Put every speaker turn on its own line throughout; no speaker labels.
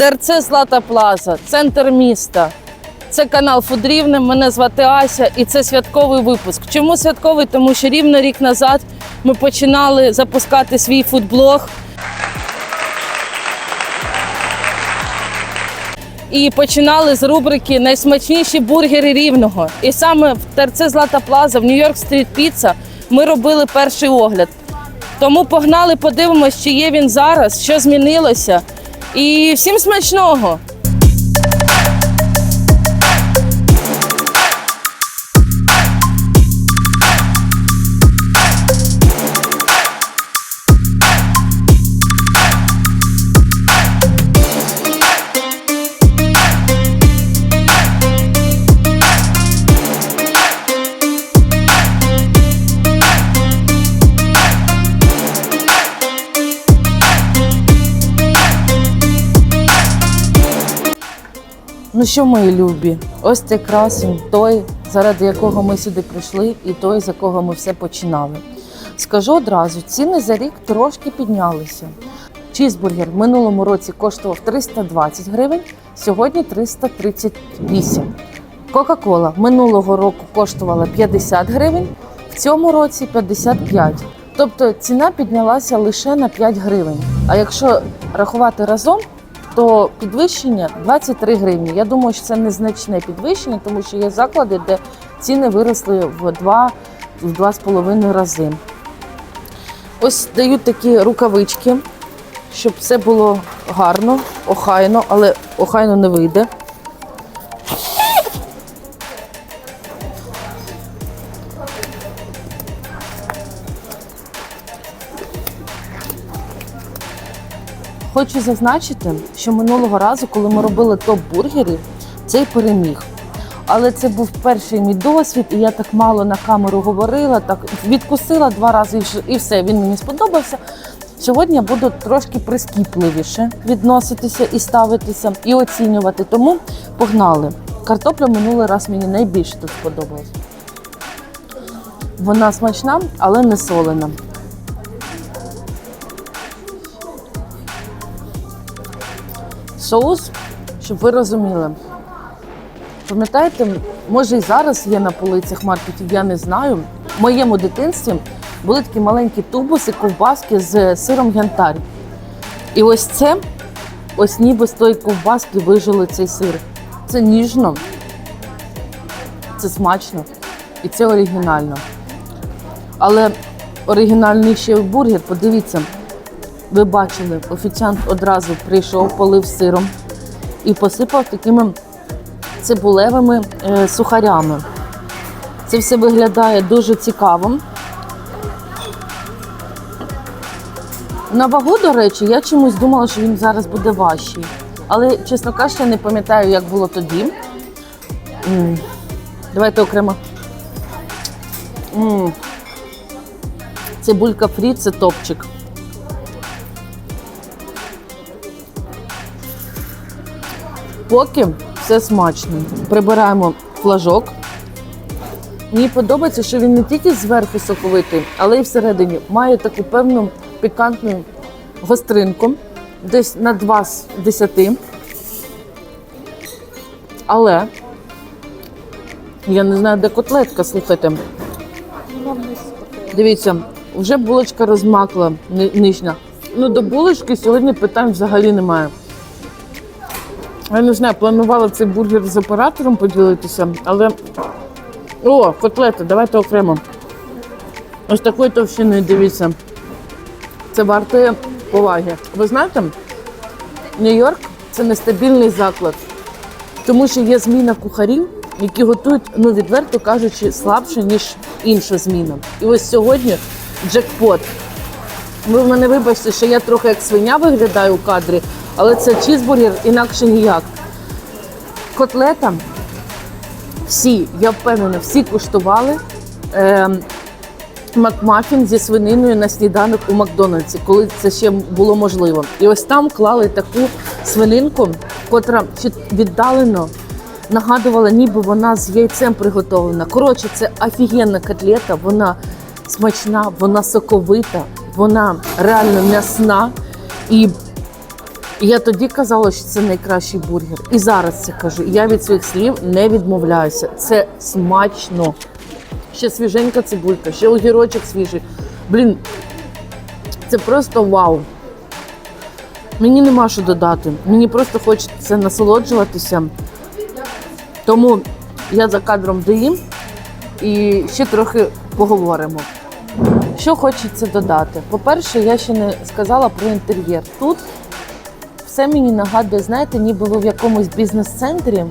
ТРЦ Злата Плаза, центр міста. Це канал Фудрівне. Мене звати Ася, і це святковий випуск. Чому святковий? Тому що рівно рік назад ми починали запускати свій фудблог. І починали з рубрики Найсмачніші бургери рівного. І саме в ТРЦ Злата Плаза в Нью-Йорк Стріт Піца ми робили перший огляд. Тому погнали, подивимось, чи є він зараз, що змінилося. І всім смачного! Ну що, мої любі, ось цей красень, той, заради якого ми сюди прийшли, і той, з якого ми все починали. Скажу одразу, ціни за рік трошки піднялися. Чізбургер в минулому році коштував 320 гривень, сьогодні 338. Кока-кола минулого року коштувала 50 гривень, в цьому році 55. Тобто ціна піднялася лише на 5 гривень. А якщо рахувати разом, то підвищення 23 гривні. Я думаю, що це незначне підвищення, тому що є заклади, де ціни виросли в 2 в 2,5 рази. Ось дають такі рукавички, щоб все було гарно, охайно, але охайно не вийде. Хочу зазначити, що минулого разу, коли ми робили топ бургерів, цей переміг. Але це був перший мій досвід, і я так мало на камеру говорила, так відкусила два рази і все. Він мені сподобався. Сьогодні я буду трошки прискіпливіше відноситися і ставитися, і оцінювати. Тому погнали. Картопля минулий раз мені найбільше тут сподобалась. Вона смачна, але не солена. Соус, щоб ви розуміли. Пам'ятаєте, може і зараз є на полицях маркетів, я не знаю. В моєму дитинстві були такі маленькі тубуси, ковбаски з сиром янтарь. І ось це, ось ніби з тої ковбаски вижили цей сир. Це ніжно, це смачно і це оригінально. Але оригінальний ще бургер, подивіться, ви бачили, офіціант одразу прийшов, полив сиром і посипав такими цибулевими е, сухарями. Це все виглядає дуже цікаво. На вагу, до речі, я чомусь думала, що він зараз буде важчий. Але, чесно кажучи, не пам'ятаю, як було тоді. Давайте окремо. Цибулька фрі це топчик. Поки все смачно. Прибираємо флажок. Мені подобається, що він не тільки зверху соковитий, але й всередині має таку певну пікантну гостринку, десь на 2 з 10. Але я не знаю, де котлетка, слухайте. Дивіться, вже булочка розмакла нижня. Ну, до булочки сьогодні питань взагалі немає. Я не знаю, планувала цей бургер з оператором поділитися, але. О, котлети, давайте окремо. Ось такої товщини, дивіться. Це вартує поваги. Ви знаєте, Нью-Йорк це нестабільний заклад, тому що є зміна кухарів, які готують, ну відверто кажучи, слабше, ніж інша зміна. І ось сьогодні джекпот. Ви в мене вибачте, що я трохи як свиня виглядаю у кадрі, але це чізбургер інакше ніяк. Котлета. Всі, я впевнена, всі куштували е, Макмафін зі свининою на сніданок у Макдональдсі, коли це ще було можливо. І ось там клали таку свининку, котра віддалено нагадувала, ніби вона з яйцем приготовлена. Коротше, це офігенна котлета, вона смачна, вона соковита, вона реально м'ясна. І Я тоді казала, що це найкращий бургер. І зараз це кажу. Я від своїх слів не відмовляюся. Це смачно. Ще свіженька цибулька, ще огірочок свіжий. Блін, це просто вау. Мені нема що додати. Мені просто хочеться насолоджуватися. Тому я за кадром доїм і ще трохи поговоримо. Що хочеться додати? По-перше, я ще не сказала про інтер'єр. Тут все мені нагадує, знаєте, ніби ви в якомусь бізнес-центрі,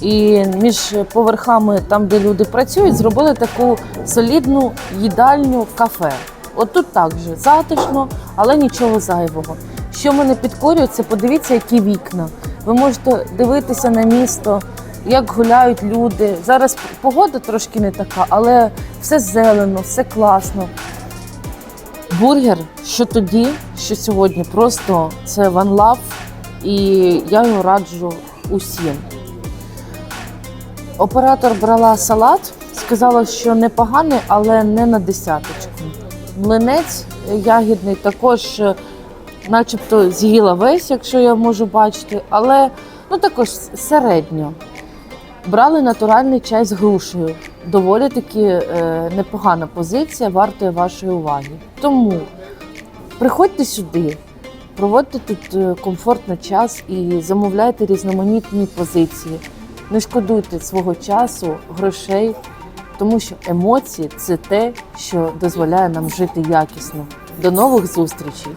і між поверхами, там, де люди працюють, зробили таку солідну їдальню кафе. От тут так же затишно, але нічого зайвого. Що мене підкорює, це подивіться, які вікна. Ви можете дивитися на місто, як гуляють люди. Зараз погода трошки не така, але все зелено, все класно. Бургер, що тоді, що сьогодні, просто це one love, і я його раджу усім. Оператор брала салат, сказала, що непоганий, але не на десяточку. Млинець ягідний також, е, начебто, з'їла весь, якщо я можу бачити, але ну також середньо. Брали натуральний чай з грушею. Доволі таки е, непогана позиція, вартує вашої уваги. Тому приходьте сюди, проводьте тут е, комфортно час і замовляйте різноманітні позиції. Не шкодуйте свого часу, грошей, тому що емоції це те, що дозволяє нам жити якісно. До нових зустрічей!